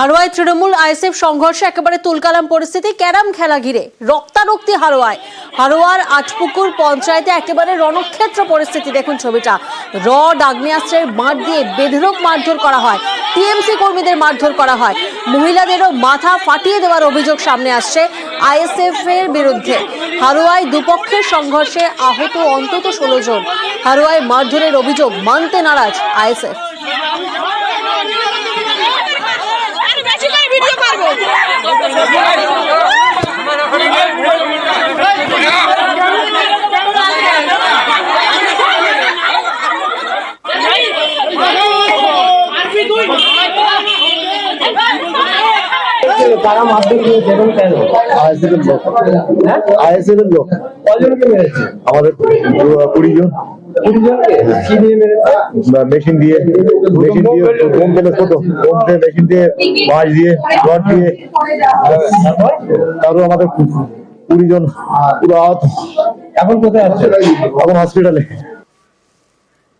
হারোয়ায় Trinamool ISF সংঘর্ষে একেবারে তুলকালাম পরিস্থিতি। ক্যারাম খেলা ঘিরে রক্তারক্তি হারোয়ায়। হারোয়ার আটপুকুর পঞ্চায়েতে একেবারে রণক্ষেত্র পরিস্থিতি। দেখুন ছবিটা। র আগ্নেয়াস্ত্রের মাঠ দিয়ে বেধরক মারধর করা হয়। টিএমসি কর্মীদের মারধর করা হয়। মহিলাদেরও মাথা ফাটিয়ে দেওয়ার অভিযোগ সামনে আসছে আইএসএফ এর বিরুদ্ধে। হারোয়ায় দুপক্ষের সংঘর্ষে আহত অন্তত ষোলো জন। হারোয়ায় মারধরের অভিযোগ মানতে নারাজ আইএসএফ আরে বেশি করে ভিডিও করব তারা মারধর করেছে এবং কেন? আইএসএফ এর লোক। হ্যাঁ? আইএসএফ এর লোক। কজনকে মেরেছে? আমাদের কুড়ি জন। কুড়ি জনকে কি দিয়ে মেরেছে? মেশিন দিয়ে। মেশিন দিয়ে বোম ফেলে ছোট। বোম দিয়ে মেশিন দিয়ে বাঁশ দিয়ে রড দিয়ে। তারপর? তারপর আমাদের কুড়ি জন। পুরো আহত। এখন কোথায় আছে? এখন হসপিটালে